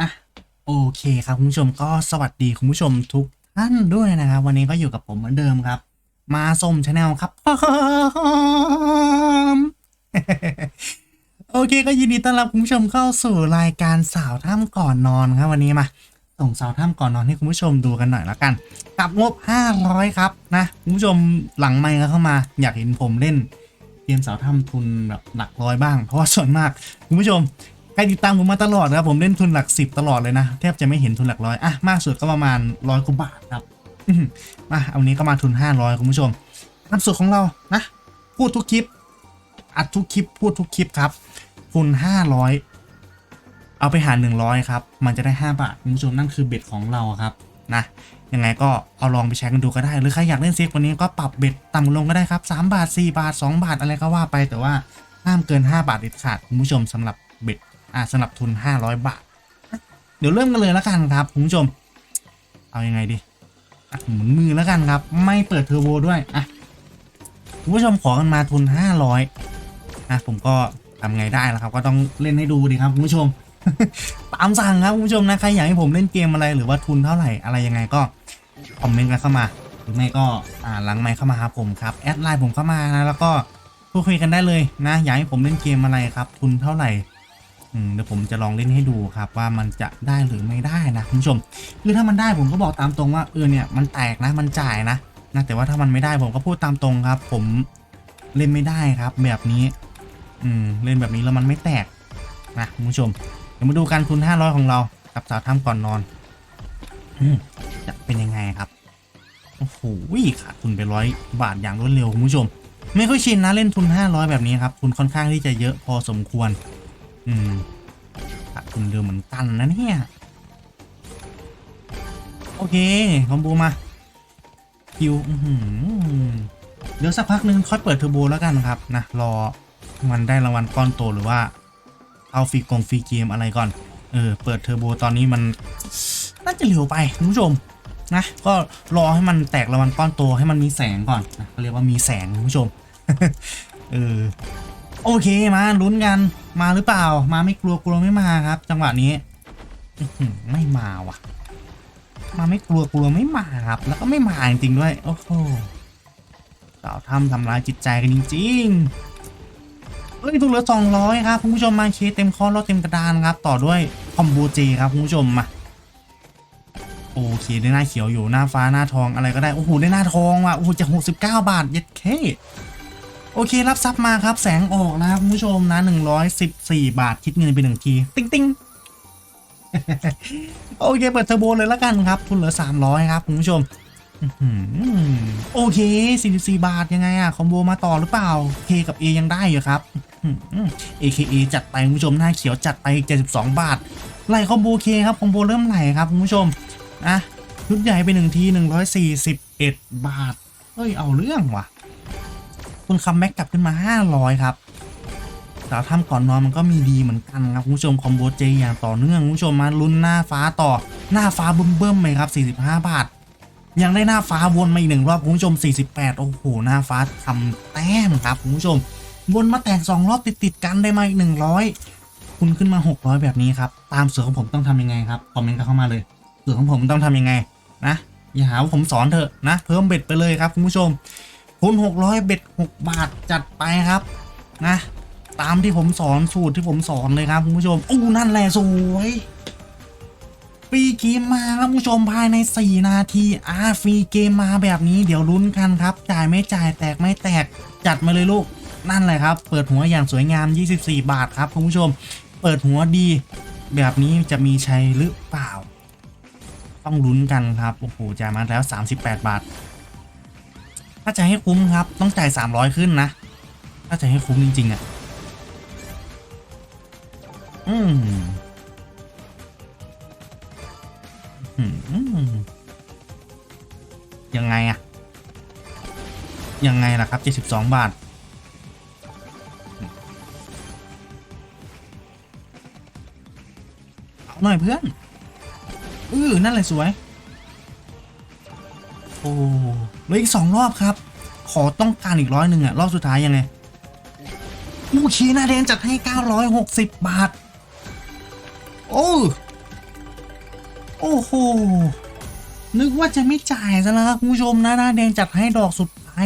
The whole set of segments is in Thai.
อะโอเคครับคุณผู้ชมก็สวัสดีคุณผู้ชมทุกท่านด้วยนะครับ วันนี้ก็อยู่กับผมเหมือนเดิมครับ มาส้มชาแนลครับโอเคก็ยินดีต้อนรับคุณผู้ชมเข้าสู่รายการสาวถ้ำก่อนนอนครับ วันนี้มาส่งสาวถ้ำก่อนนอนให้คุณผู้ชมดูกันหน่อยละกันกับงบ 500 ครับนะคุณผู้ชมหลังไมค์เข้ามา อยากเห็นผมเล่นเกมสาวถ้ำทุนแบบหลักร้อยบ้าง เพราะว่าส่วนมากคุณผู้ชม ใครติดตามผมมาตลอดนะครับผมเล่นทุนหลักสิบตลอดเลยนะแทบจะไม่เห็นทุนหลักร้อยอะมากสุดก็ประมาณร้อยกว่าบาทครับอื้อหือมาเอานี้ก็มาทุนห้าร้อยคุณผู้ชมน้ำสุดของเรานะพูดทุกคลิป อัดทุกคลิปพูดทุกคลิปครับทุนห้าร้อยเอาไปหารหนึ่งร้อยครับมันจะได้ห้าบาทคุณผู้ชมนั่นคือเบ็ดของเราครับนะยังไงก็เอาลองไปใช้กันดูก็ได้ หรือใครอยากเล่นเซ็กวันนี้ก็ปรับเบ็ดต่ำลงก็ได้ครับสามบาทสี่บาทสองบาทอะไรก็ว่าไปแต่ว่าห้ามเกินห้าบาทเด็ดขาดคุณผู้ชมสำหรับเบ็ด อ่าสำหรับทุน 500 บาท เดี๋ยวเริ่มกันเลยแล้วกันครับคุณผู้ชม เอายังไงดีอะหมุนมือแล้วกันครับ ไม่เปิดเทอร์โบด้วยอะคุณผู้ชมขอกันมาทุน 500อะผมก็ทำไงได้แล้วครับ ก็ต้องเล่นให้ดูดีครับคุณผู้ชมตามสั่งครับคุณผู้ชมนะใครอยากให้ผมเล่นเกมอะไรหรือว่าทุนเท่าไหร่อะไรยังไงก็คอมเมนต์กันเข้ามา หรือไม่ก็อ่าหลังไมค์เข้ามาหาผมครับแอดไลน์ผมเข้ามานะแล้วก็พูดคุยกันได้เลยนะอยากให้ผมเล่นเกมอะไรครับ ทุนเท่าไหร่ เดี๋ยวผมจะลองเล่นให้ดูครับว่ามันจะได้หรือไม่ได้นะคุณผู้ชม คือถ้ามันได้ผมก็บอกตามตรงว่าเออเนี่ยมันแตกนะมันจ่ายนะนะแต่ว่าถ้ามันไม่ได้ผมก็พูดตามตรงครับ ผมเล่นไม่ได้ครับแบบนี้ อืมเล่นแบบนี้แล้วมันไม่แตกนะคุณผู้ชม เดี๋ยวมาดูการทุน500 ของเรา กับสาวถ้ำก่อนนอนอืมจะเป็นยังไงครับโอ้โหขาดทุนไปร้อยบาทอย่างรวดเร็วคุณผู้ชม ไม่ค่อยชินนะเล่นทุน 500 แบบนี้ครับทุนค่อนข้างที่จะเยอะพอสมควร อืมขาดทุนเดิมเหมือนกันนะเนี่ย โอเค คอมโบมาคิวเดี๋ยวสักพักนึงค่อยเปิดเทอร์โบแล้วกันครับนะ รอมันได้รางวัลก้อนโตหรือว่า เอาฟรีกงฟรีเกมอะไรก่อน เออ เปิดเทอร์โบตอนนี้มันน่าจะเร็วไปคุณผู้ชมนะก็รอให้มันแตกรางวัลก้อนโตให้มันมีแสงก่อนนะเรียกว่ามีแสงคุณผู้ชม เออ โอเคมาลุ้นกันมาหรือเปล่า มาไม่กลัวกลัวไม่มาครับ จังหวะนี้ไม่มาว่ะ มาไม่กลัวกลัวไม่มาครับ แล้วก็ไม่มาจริงๆด้วย โอ้โหสาวทำทำร้ายจิตใจกันจริงๆเอ้ยถูกเหลือสองร้อยครับคุณผู้ชมมาเคเต็มคอร์เต็มกระดานครับ ต่อด้วยคอมโบเจครับคุณผู้ชมมาโอเคได้หน้าเขียวอยู่หน้าฟ้าหน้าทองอะไรก็ได้ โอ้โหได้หน้าทองว่ะโอ้โหจะหกสิบเก้าบาทเย็ดเค โอเครับซับมาครับ แสงออกนะครับคุณผู้ชมนะ 114 บาทคิดเงินไปหนึ่งที ติ๊งติ๊งโอเค เปิดเทอร์โบเลยแล้วกันครับ ทุนเหลือ 300 ครับคุณผู้ชมอื้อหือโอเค 44 บาทยังไงอะคอมโบมาต่อหรือเปล่า K กับ A ยังได้อยู่ครับเอหือ AKA จัดไปคุณผู้ชมหน้าเขียวจัดไป 72 บาทไล่คอมโบเคครับคอมโบเริ่มไหลครับคุณผู้ชมนะชุดใหญ่ไปหนึ่งที 141 บาทเฮ้ยเอาเรื่องว่ะ คุณคัมแบ็กกลับขึ้นมา 500 ครับสาวทำก่อนนอนมันก็มีดีเหมือนกันครับคุณผู้ชมคอมโบเจอย่างต่อเนื่องคุณผู้ชมมาลุ้นหน้าฟ้าต่อหน้าฟ้าเบิ้มๆเลยครับ 45 บาท ยังได้หน้าฟ้าวนมาอีกหนึ่งรอบคุณผู้ชม 48 โอ้โหหน้าฟ้าทำแต้มครับคุณผู้ชม วนมาแตก2รอบติดๆกันได้มาอีก 100 คุณขึ้นมา 600 แบบนี้ครับตามเสูตรของผมต้องทำยังไงครับคอมเมนต์กันเข้ามาเลยเสูตรของผมต้องทำยังไงนะอย่าหาว่าผมสอนเถอะนะ เพิ่มเบ็ดไปเลยครับคุณผู้ชม คูณ600 เบ็ด 6 บาทจัดไปครับ นะ ตามที่ผมสอนสูตรที่ผมสอนเลยครับคุณผู้ชมอู้นั่นแหละสวยฟรีเกมมาครับคุณผู้ชมภายใน 4 นาทีอาฟรีเกมมาแบบนี้เดี๋ยวลุ้นกันครับ จ่ายไม่จ่ายแตกไม่แตกจัดมาเลยลูก นั่นแหละครับ เปิดหัวอย่างสวยงาม 24 บาทครับคุณผู้ชม เปิดหัวดี แบบนี้จะมีชัยหรือเปล่า ต้องลุ้นกันครับโอ้โหจ่ายมาแล้ว 38 บาท ถ้าจะให้คุ้มครับ ต้องจ่าย300ขึ้นนะ ถ้าจะให้คุ้มจริง ๆอะ่ะ อืมอืมยังไงอะยังไงล่ะครับ72บาท เอาหน่อยเพื่อน อือนั่นเลยสวย โอ้ เหลืออีกสองรอบครับ ขอต้องการอีกร้อยหนึ่งอะรอบสุดท้ายยังไงโอเคหน้าแดงจัดให้ 960 บาท โอ้โอ้โห นึกว่าจะไม่จ่ายซะแล้วครับคุณผู้ชมนะนาแดงจัดให้ดอกสุดท้าย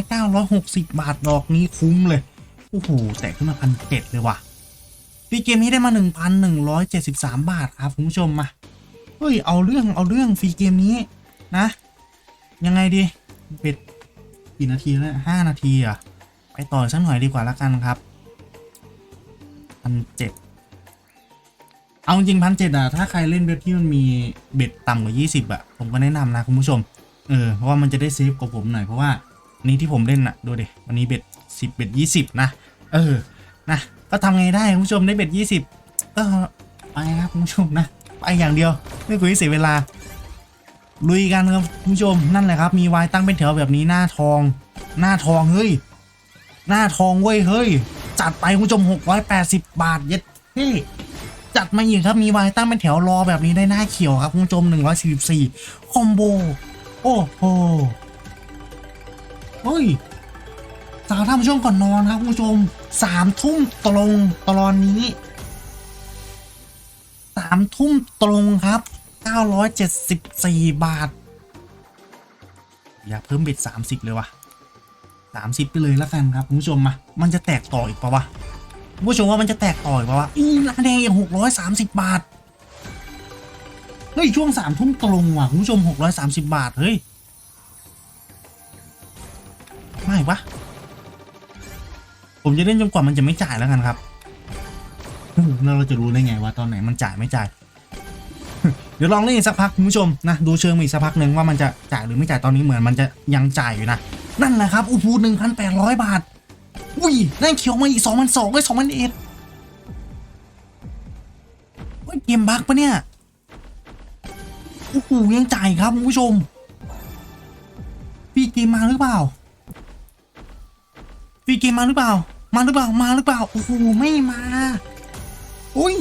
960 บาทดอกนี้คุ้มเลย โอ้โห แตะขึ้นมาพันเจ็ดเลยว่ะฟรีเกมนี้ได้มา 1,173 บาทครับคุณผู้ชมมาเฮ้ย เอาเรื่องเอาเรื่องฟรีเกมนี้นะ ยังไงดี เป็ดกี่นาทีแล้วห้านาทีอะ ไปต่อสักหน่อยดีกว่าละกันครับพันเจ็ดเอาจริงพันเจ็ดอะถ้าใครเล่นเบ็ดที่มันมีเบ็ดต่ำกว่า 20อะผมก็แนะนำนะคุณผู้ชม เออ เพราะว่ามันจะได้เซฟกว่าผมหน่อย เพราะว่านี้ที่ผมเล่นอะดูดิวันนี้เบ็ด10 เบ็ด20 นะ เออ นะ ก็ทำไงได้คุณผู้ชมได้เบ็ด20 ก็ไปครับคุณผู้ชมนะ ไปอย่างเดียว ไม่คุยเสียเวลา ลุยกันครับคุณผู้ชมนั่นแหละครับ มีวายตั้งเป็นแถวแบบนี้หน้าทอง หน้าทองเฮ้ยหน้าทองเว้ยเฮ้ย จัดไปคุณผู้ชม 680 บาทเย็ดเฮ้ยจัดมาอีกครับมีวายตั้งเป็นแถวรอแบบนี้ได้หน้าเขียวครับคุณผู้ชม 144 คอมโบ โอ้โหเฮ้ยสาวทำช่วงก่อนนอนครับคุณผู้ชมสามทุ่มตรงตอนนี้สามทุ่มตรงครับ 974 บาท อยากเพิ่มเบ็ด 30 เลยว่ะ 30 ไปเลยแล้วกันครับคุณผู้ชมมา มันจะแตกต่ออีกปะวะคุณผู้ชมว่ามันจะแตกต่ออีกปะวะอีร้านแดงอย่าง630 บาท เฮ้ย ช่วงสามทุ่มตรงว่ะคุณผู้ชม 630 บาท เฮ้ย ไม่ปะผมจะเล่นจนกว่ามันจะไม่จ่ายแล้วกันครับเฮ้ยแล้วเราจะรู้ได้ไงว่าตอนไหนมันจ่ายไม่จ่าย เดี๋ยวลองเล่นอีกสักพักคุณผู้ชมนะดูเชิงมาอีกสักพักหนึ่งว่ามันจะจ่ายหรือไม่จ่ายตอนนี้เหมือนมันจะยังจ่ายอยู่นะนั่นแหละครับอุปูหนึ่งพันแปดร้อยบาทอุ้ยได้เขียวมาอีกสองพันสองได้สองพันเอ็ดเฮ้ยเกมบักปะเนี่ยโอ้โหยังจ่ายครับคุณผู้ชม พี่เกมมาหรือเปล่าพี่เกมมาหรือเปล่า มาหรือเปล่ามาหรือเปล่าโอ้โหไม่มาอุ้ย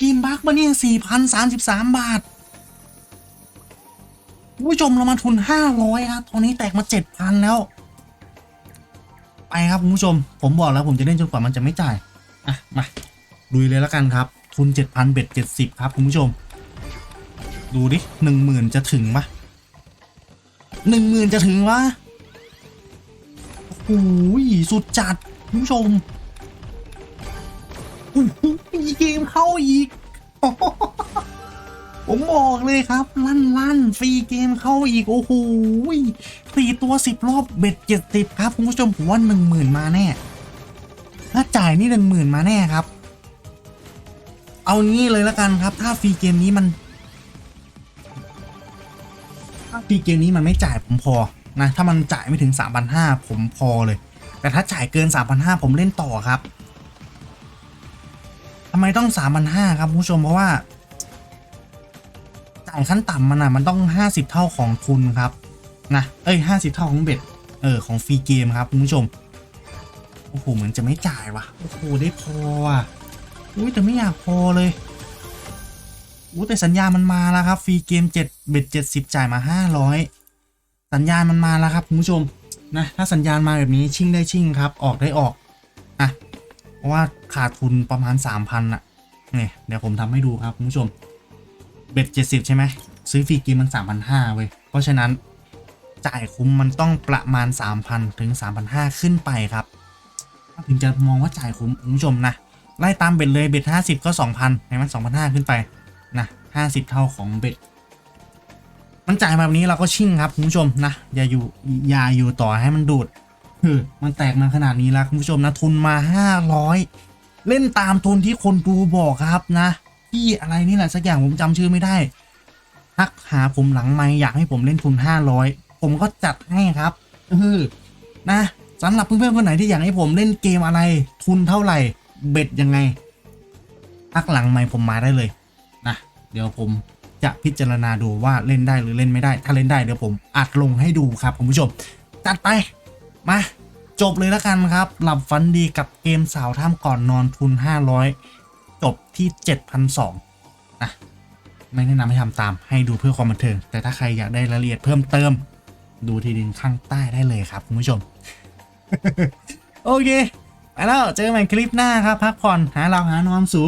กมบั๊กปะเนี่ยสี่พันสามสิบสามบาทคุณผู้ชมเรามาทุนห้าร้อยครับ ตอนนี้แตกมาเจ็ดพันแล้ว ไปครับคุณผู้ชม ผมบอกแล้วผมจะเล่นจนกว่ามันจะไม่จ่าย อะ มาลุยเลยแล้วกันครับ ทุนเจ็ดพันเบ็ดเจ็ดสิบครับคุณผู้ชม ดูดิหนึ่งหมื่นจะถึงปะหนึ่งหมื่นจะถึงวะโอ้โหสุดจัดคุณผู้ชม เกมเข้าอีก ผมบอกเลยครับ ลั่นลั่นฟรีเกมเข้าอีก โอ้โหสี่ตัวสิบรอบเบ็ดเจ็ดสิบครับ คุณผู้ชมผมว่าหนึ่งหมื่นมาแน่ ถ้าจ่ายนี่หนึ่งหมื่นมาแน่ครับ เอางี้เลยล้วกันครับ ถ้าฟรีเกมนี้มันถ้าฟรีเกมนี้มันไม่จ่ายผมพอนะถ้ามันจ่ายไม่ถึง 3,500 ผมพอเลย แต่ถ้าจ่ายเกิน 3,500 ผมเล่นต่อครับำไมต้อง3,500ครับผู้ชมเพราะว่า จ่ายขั้นต่ำมันอะมันต้อง50เท่าของทุนครับนะเอ้ย50เท่าของเบ็ดเออของฟรีเกมครับคุณผู้ชมโอ้โหเหมือนจะไม่จ่ายว่ะโอ้โหได้พออะอุ้ยแต่ไม่อยากพอเลยอู้แต่สัญญามันมาแล้วครับฟรีเกม7เบ็ด70จ่ายมา500สัญญาณมันมาแล้วครับคุณผู้ชมนะถ้าสัญญาณมาแบบนี้ชิ่งได้ชิ่งครับ ออกได้ออก เพราะว่าขาดทุนประมาณ 3,000อะเนี่ยเดี๋ยวผมทำให้ดูครับคุณผู้ชมเบ็ด70ใช่ไหมซื้อฟรีเกมมัน3,500เว้ย เพราะฉะนั้นจ่ายคุ้มมันต้องประมาณ 3,000 ถึง 3,500 ขึ้นไปครับ ถึงจะมองว่าจ่ายคุ้มคุณผู้ชมนะ ไล่ตามเบ็ดเลยเบ็ด50 ก็ 2,000เห็นไหม2,500 ขึ้นไปนะ50 เท่าของเบ็ด มันจ่ายมาแบบนี้เราก็ชิ่งครับคุณผู้ชมนะอย่าอยู่อย่าอยู่ต่อให้มันดูด มันแตกมาขนาดนี้แล้วคุณผู้ชมนะทุนมา 500 เล่นตามทุนที่คนดูบอกครับนะที่อะไรนี่แหละสักอย่างผมจำชื่อไม่ได้ทักหาผมหลังไม่อยากให้ผมเล่นทุน 500 ผมก็จัดให้ครับเออนะสำหรับเพื่อนๆคนไหนที่อยากให้ผมเล่นเกมอะไร ทุนเท่าไหร่ เบ็ดยังไงทักหลังไม่ผมมาได้เลยนะเดี๋ยวผมจะพิจารณาดูว่าเล่นได้หรือเล่นไม่ได้ ถ้าเล่นได้เดี๋ยวผมอัดลงให้ดูครับคุณผู้ชม จัดไป มา จบเลยแล้วกันครับ หลับฝันดีกับเกมสาวท่ามก่อนนอนทุน 500 จบที่ 7,200นะไม่แนะนำให้ทำตามให้ดูเพื่อความบันเทิง แต่ถ้าใครอยากได้รายละเอียดเพิ่มเติม ดูทีดินข้างใต้ได้เลยครับ คุณผู้ชม โอเคไปแล้วเจอกันใหม่คลิปหน้าครับ พักผ่อนหาเราหานอนสู